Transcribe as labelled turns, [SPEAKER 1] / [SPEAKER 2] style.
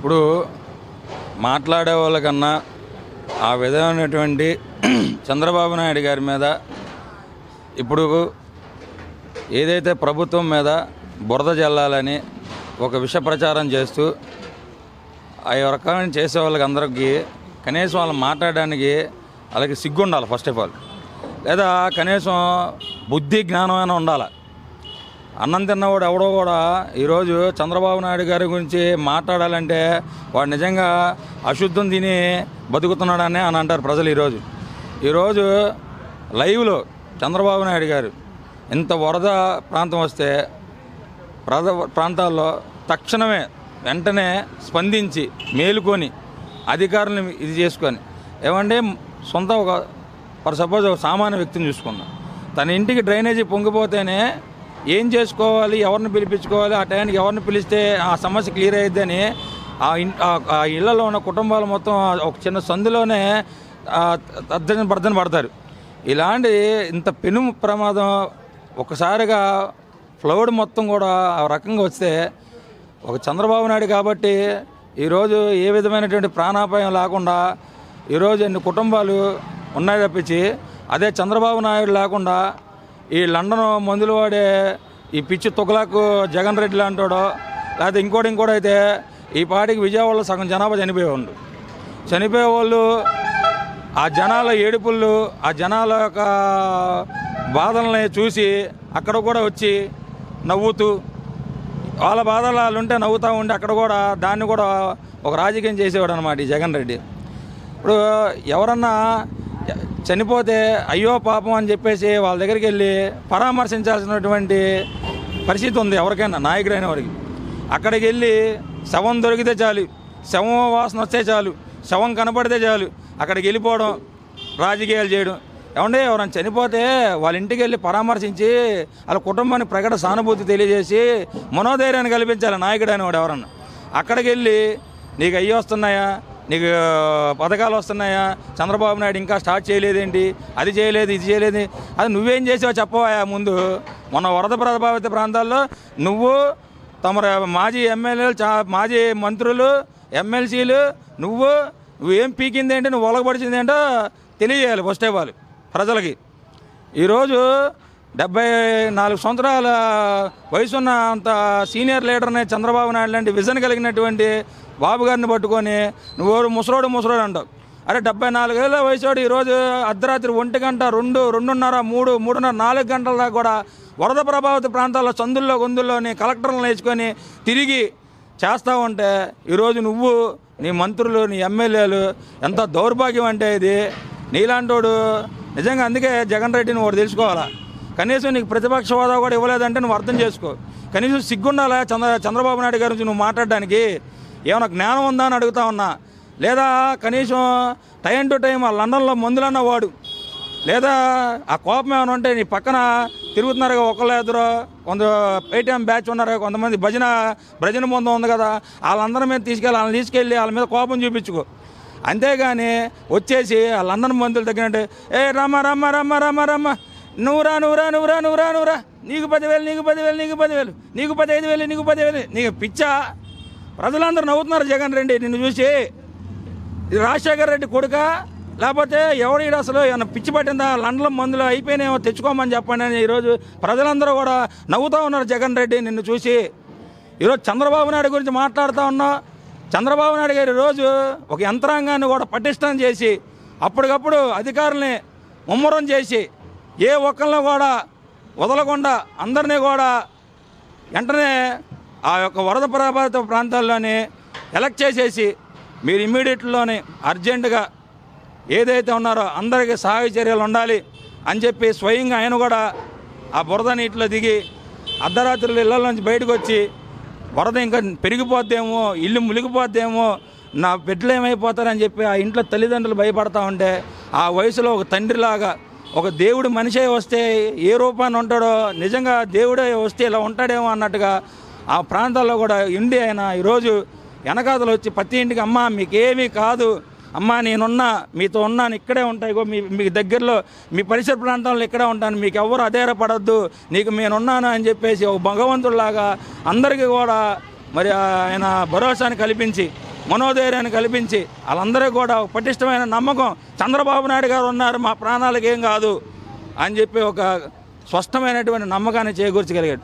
[SPEAKER 1] ఇప్పుడు మాట్లాడే వాళ్ళకన్నా ఆ విధమైనటువంటి చంద్రబాబు నాయుడు గారి మీద ఇప్పుడు ఏదైతే ప్రభుత్వం మీద బురద జల్లాలని ఒక విష ప్రచారం చేస్తూ ఆ రకమైన చేసే వాళ్ళకి అందరికీ కనీసం వాళ్ళు మాట్లాడడానికి వాళ్ళకి సిగ్గు ఉండాలి ఫస్ట్ ఆఫ్ ఆల్ లేదా కనీసం బుద్ధి జ్ఞానమైనా ఉండాలి. అన్నం తిన్నవాడు ఎవడో కూడా ఈరోజు చంద్రబాబు నాయుడు గారి గురించి మాట్లాడాలంటే వాడు నిజంగా అశుద్ధం తిని బతుకుతున్నాడని అని అంటారు ప్రజలు ఈరోజు. ఈరోజు లైవ్లో చంద్రబాబు నాయుడు గారు ఇంత వరద ప్రాంతం వస్తే ప్రద ప్రాంతాల్లో తక్షణమే వెంటనే స్పందించి మేలుకొని అధికారులను ఇది చేసుకొని ఏమంటే సొంత ఒక ఫర్ సపోజ్ ఒక సామాన్య వ్యక్తిని చూసుకుందాం. తన ఇంటికి డ్రైనేజీ పొంగిపోతేనే ఏం చేసుకోవాలి ఎవరిని పిలిపించుకోవాలి ఆ టైంకి ఎవరిని పిలిస్తే ఆ సమస్య క్లియర్ అయ్యిద్దని ఆ ఆ- ఇళ్ళలో ఉన్న కుటుంబాలు మొత్తం ఒక చిన్న సందులోనే ఆ, తర్జన పడతారు. ఇలాంటి ఇంత పెను ప్రమాదం ఒకసారిగా ఫ్లవడ్ మొత్తం కూడా ఆ రకంగా వస్తే ఒక చంద్రబాబు నాయుడు కాబట్టి ఈరోజు ఏ విధమైనటువంటి ప్రాణాపాయం లేకుండా ఈరోజు ఎన్ని కుటుంబాలు ఉన్నాయి తప్పించి అదే చంద్రబాబు నాయుడు లేకుండా ఈ లండన్ మందులు వాడే ఈ పిచ్చి తుగలాకు జగన్ రెడ్డి లాంటాడో లేకపోతే ఇంకోటి ఇంకోటి అయితే ఈ పాటికి విజయవాడలో సగం జనాభా చనిపోయేవాళ్ళు. చనిపోయేవాళ్ళు ఆ జనాల ఏడుపుళ్ళు ఆ జనాల యొక్క బాధల్ని చూసి అక్కడ కూడా వచ్చి నవ్వుతూ వాళ్ళ బాధలు వాళ్ళు ఉంటే నవ్వుతూ ఉండి అక్కడ కూడా దాన్ని కూడా ఒక రాజకీయం చేసేవాడు అనమాట ఈ జగన్ రెడ్డి. ఇప్పుడు ఎవరన్నా చనిపోతే అయ్యో పాపం అని చెప్పేసి వాళ్ళ దగ్గరికి వెళ్ళి పరామర్శించాల్సినటువంటి పరిస్థితి ఉంది ఎవరికైనా నాయకుడైన వారికి అక్కడికి వెళ్ళి శవం దొరికితే చాలు శవం వాసన వస్తే చాలు శవం కనపడితే చాలు అక్కడికి వెళ్ళిపోవడం రాజకీయాలు చేయడం. ఏమంటే ఎవరైనా చనిపోతే వాళ్ళ ఇంటికి వెళ్ళి పరామర్శించి వాళ్ళ కుటుంబానికి ప్రకట సానుభూతి తెలియజేసి మనోధైర్యాన్ని కల్పించాలి నాయకుడు అనేవాడు ఎవరన్నా. అక్కడికి వెళ్ళి నీకు అయ్యి వస్తున్నాయా? నీకు పథకాలు వస్తున్నాయా? చంద్రబాబు నాయుడు ఇంకా స్టార్ట్ చేయలేదేంటి? అది చేయలేదు ఇది చేయలేదు. అది నువ్వేం చేసావో చెప్పవా ముందు. మొన్న వరద ప్రభావిత ప్రాంతాల్లో నువ్వు తమ మాజీ ఎమ్మెల్యేలు మాజీ మంత్రులు ఎమ్మెల్సీలు నువ్వు నువ్వేం పీకింది ఏంటి నువ్వు ఒలగబడిచింది ఏంటో తెలియజేయాలి ఫస్ట్ ఆఫ్ ఆల్ ప్రజలకి. ఈరోజు డెబ్బై నాలుగు సంవత్సరాల వయసున్న అంత సీనియర్ లీడర్ని చంద్రబాబు నాయుడు లాంటి విజన్ కలిగినటువంటి బాబు గారిని పట్టుకొని నువ్వు ముసరోడు ముసరోడు అంటావు. అరే డెబ్బై నాలుగేళ్ళ వయసుడు ఈరోజు అర్ధరాత్రి ఒంటి గంట రెండు రెండున్నర మూడు మూడున్నర నాలుగు గంటల దాకా కూడా వరద ప్రభావిత ప్రాంతాల్లో సందుల్లో గొందుల్లోని కలెక్టర్లను వేసుకొని తిరిగి చేస్తా ఉంటే ఈరోజు నువ్వు నీ మంత్రులు నీ ఎమ్మెల్యేలు ఎంత దౌర్భాగ్యం అంటే ఇది. నీలాంటోడు నిజంగా అందుకే జగన్ రెడ్డిని వాడు తెలుసుకోవాలా? కనీసం నీకు ప్రతిపక్ష హోదా కూడా ఇవ్వలేదంటే నువ్వు అర్థం చేసుకో. కనీసం సిగ్గుండాలా చంద్ర చంద్రబాబు నాయుడు గారి నుంచి నువ్వు మాట్లాడడానికి? ఏమైనా జ్ఞానం ఉందా అని అడుగుతా ఉన్నా. లేదా కనీసం టైం టు టైం ఆ లండన్లో మందులన్న వాడు. లేదా ఆ కోపం ఏమైనా ఉంటే నీ పక్కన తిరుగుతున్నారు ఒకళ్ళు ఇద్దరు కొంత పేటీఎం బ్యాచ్ ఉన్నారు కొంతమంది భజన భజన బృందం ఉంది కదా వాళ్ళందరి మీద తీసుకెళ్ళి వాళ్ళని తీసుకెళ్ళి వాళ్ళ మీద కోపం చూపించుకో. అంతేగాని వచ్చేసి ఆ లండన్ మందులు తగ్గినట్టు ఏ రమ్మ రమ్మ రమ్మ రమ్మ రమ్మ నువ్వురా నువ్వురా నువ్వురా నువ్వురా నువ్వురా నీకు పదివేలు నీకు పదివేలు నీకు పదివేలు. నీకు పదిహేను వేలు నీకు పదివేలు. నీకు పిచ్చా. ప్రజలందరూ నవ్వుతున్నారు జగన్ రెడ్డి. నిన్ను చూసి రాజశేఖర్ రెడ్డి కొడుక. లేకపోతే ఎవడు అసలు ఏమైనా పిచ్చి పట్టిందా? లండన్ మందులు అయిపోయినాయేమో తెచ్చుకోమని చెప్పండి అని ఈరోజు ప్రజలందరూ కూడా నవ్వుతూ ఉన్నారు జగన్ రెడ్డి నిన్ను చూసి. ఈరోజు చంద్రబాబు నాయుడు గురించి మాట్లాడుతూ ఉన్నావు చంద్రబాబు నాయుడు గారు ఈరోజు ఒక యంత్రాంగాన్ని కూడా పటిష్టం చేసి అప్పటికప్పుడు అధికారుల్ని ముమ్మరం చేసి ఏ ఒక్కరిని కూడా వదలకుండా అందరినీ కూడా వెంటనే ఆ యొక్క వరద ప్రభావిత ప్రాంతాల్లోని ఎలక్ట్ చేసేసి మీరు ఇమ్మీడియట్లోనే అర్జెంటుగా ఏదైతే ఉన్నారో అందరికీ సహాయ చర్యలు ఉండాలి అని చెప్పి స్వయంగా ఆయన కూడా ఆ బురద నీటిలో దిగి అర్ధరాత్రులు ఇళ్ళ నుంచి బయటకు వచ్చి వరద ఇంకా పెరిగిపోద్దేమో ఇల్లు మునిగిపోద్దేమో నా బిడ్డలు ఏమైపోతారని చెప్పి ఆ ఇంట్లో తల్లిదండ్రులు భయపడతా ఉంటే ఆ వయసులో ఒక తండ్రిలాగా ఒక దేవుడు మనిషే వస్తే ఏ రూపాన్ని ఉంటాడో నిజంగా దేవుడే వస్తే ఇలా ఉంటాడేమో అన్నట్టుగా ఆ ప్రాంతాల్లో కూడా ఉండి ఆయన ఈరోజు వెనకాతలు వచ్చి ప్రతి ఇంటికి అమ్మ మీకేమీ కాదు. అమ్మా నేనున్నా మీతో ఉన్నాను ఇక్కడే ఉంటాయి మీ మీ మీకు దగ్గరలో మీ పరిసర ప్రాంతాల్లో ఇక్కడే ఉంటాను. మీకు ఎవరు అధైర్యపడద్దు. నీకు నేనున్నాను అని చెప్పేసి ఒక భగవంతుడిలాగా అందరికీ కూడా మరి ఆయన భరోసాని కల్పించి మనోధైర్యాన్ని కల్పించి వాళ్ళందరికీ కూడా పటిష్టమైన నమ్మకం చంద్రబాబు నాయుడు గారు ఉన్నారు మా ప్రాణాలకేం కాదు అని చెప్పి ఒక స్పష్టమైనటువంటి నమ్మకాన్ని చేకూర్చగలిగాడు.